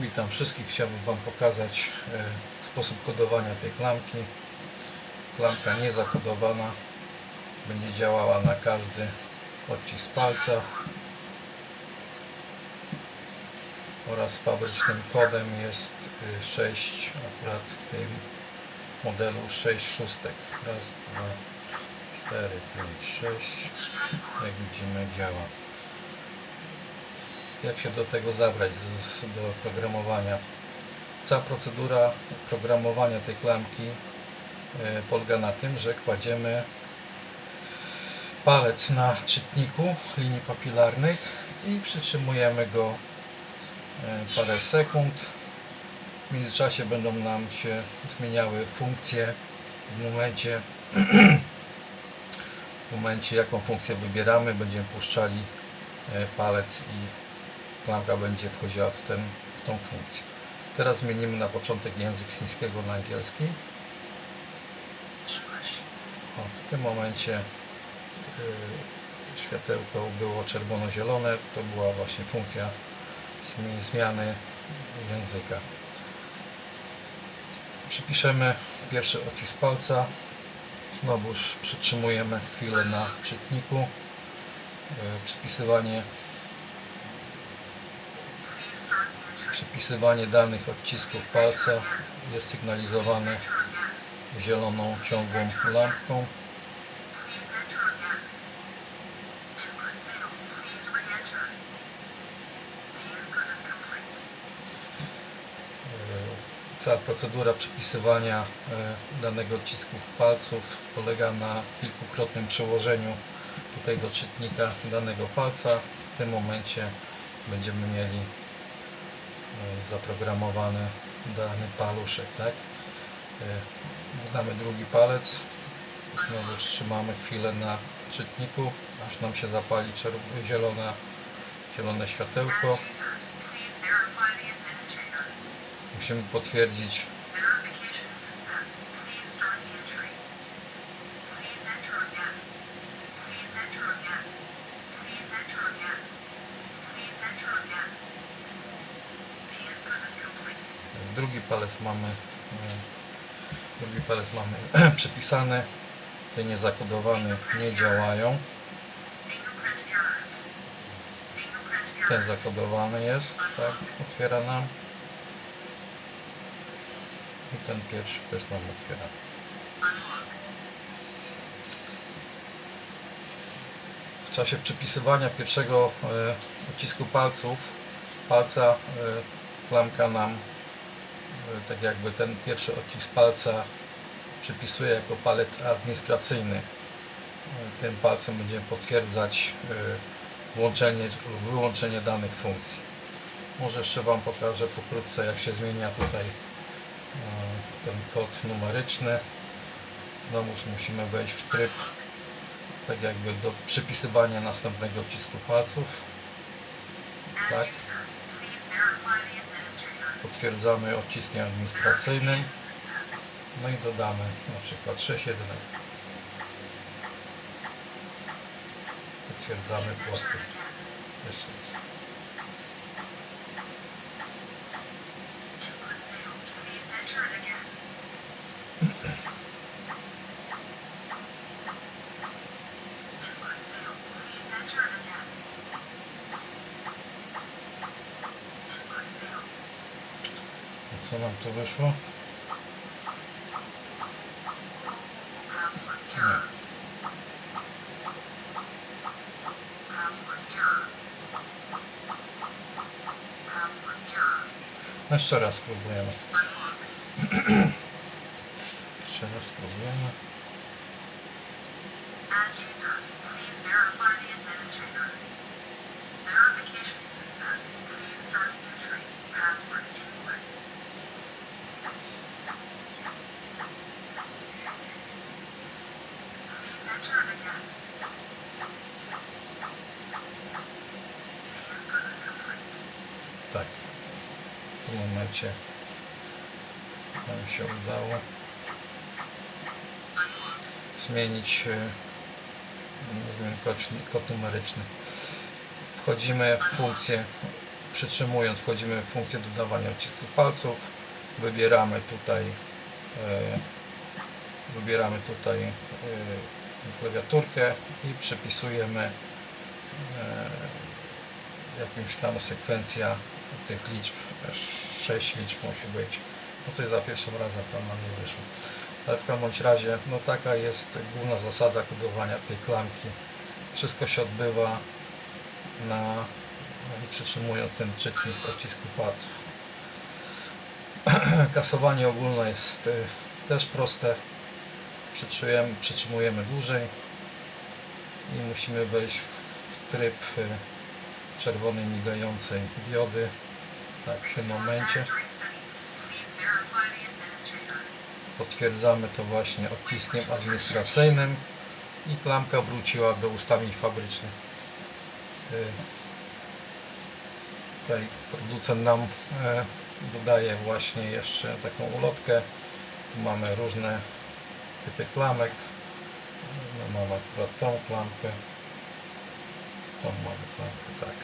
Witam wszystkich. Chciałbym Wam pokazać e, sposób kodowania tej klamki. Klamka niezakodowana będzie działała na każdy odcisk palca oraz fabrycznym kodem jest e, 6 akurat w tym modelu 6 szóstek. Raz, dwa, cztery, pięć, sześć. Jak widzimy działa jak się do tego zabrać, do programowania. Cała procedura programowania tej klamki e, polega na tym, że kładziemy palec na czytniku linii papilarnych i przytrzymujemy go e, parę sekund. W międzyczasie będą nam się zmieniały funkcje w momencie w momencie jaką funkcję wybieramy będziemy puszczali e, palec i klamka będzie wchodziła w, ten, w tą funkcję. Teraz zmienimy na początek język chińskiego na angielski. O, w tym momencie y, światełko było czerwono-zielone. To była właśnie funkcja zmi- zmiany języka. Przypiszemy pierwszy odcisk palca. Znowuż przytrzymujemy chwilę na czytniku. Y, Przypisywanie Przypisywanie danych odcisków palca jest sygnalizowane zieloną ciągłą lampką. E, Cała procedura przypisywania e, danego odcisków palców polega na kilkukrotnym przełożeniu tutaj do czytnika danego palca. W tym momencie będziemy mieli zaprogramowany dany paluszek, tak? E, Dodamy drugi palec, znowu trzymamy chwilę na czytniku, aż nam się zapali zielona, zielone światełko. Musimy potwierdzić drugi palec mamy e, drugi palec mamy te niezakodowane nie działają. Ten zakodowany jest tak otwiera nam. I ten pierwszy też nam otwiera. W czasie przypisywania pierwszego e, odcisku palców palca e, klamka nam tak jakby ten pierwszy odcisk palca przypisuje jako palec administracyjny. E, Tym palcem będziemy potwierdzać e, włączenie lub wyłączenie danych funkcji. Może jeszcze Wam pokażę pokrótce jak się zmienia tutaj e, ten kod numeryczny. Znowuż musimy wejść w tryb tak jakby do przypisywania następnego odcisku palców. Tak. Potwierdzamy odciskiem administracyjnym. No i dodamy na przykład 6 jedynek. Potwierdzamy płotkę. Jeszcze raz. I co nam tu wyszło? Nie. No jeszcze raz spróbujemy. Momencie nam się udało zmienić e, kod, numeryczny. Wchodzimy w funkcję przytrzymując wchodzimy w funkcję dodawania odcisków palców. Wybieramy tutaj e, wybieramy tutaj e, klawiaturkę i przypisujemy jakimś tam sekwencja tych liczb, 6 liczb musi być. No coś za pierwszym razem tam nam nie wyszło. Ale w każdym razie, no taka jest główna zasada kodowania tej klamki. Wszystko się odbywa na, no przytrzymując ten czytnik odcisku palców. Kasowanie ogólne jest y, też proste. Przytrzymujemy, przytrzymujemy dłużej i musimy wejść w tryb y, czerwonej migającej diody. Tak, w tym momencie. Potwierdzamy to właśnie odciskiem administracyjnym i klamka wróciła do ustawień fabrycznych. Y, Tutaj producent nam e, dodaje właśnie jeszcze taką ulotkę. Tu mamy różne typy klamek. No, mamy akurat tą klamkę. Tą mamy klamkę, tak.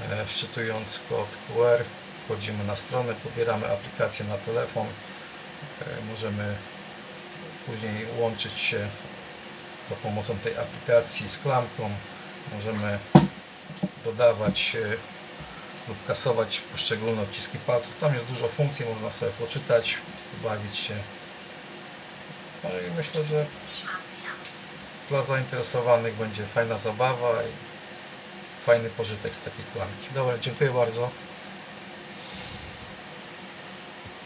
E, Szczytując kod QR wchodzimy na stronę, pobieramy aplikację na telefon. E, Możemy później łączyć się za pomocą tej aplikacji z klamką. Możemy dodawać e, lub kasować poszczególne odciski palców. Tam jest dużo funkcji, można sobie poczytać, bawić się. No i myślę, że dla zainteresowanych będzie fajna zabawa fajny pożytek z takiej klamki. Dobra, dziękuję bardzo.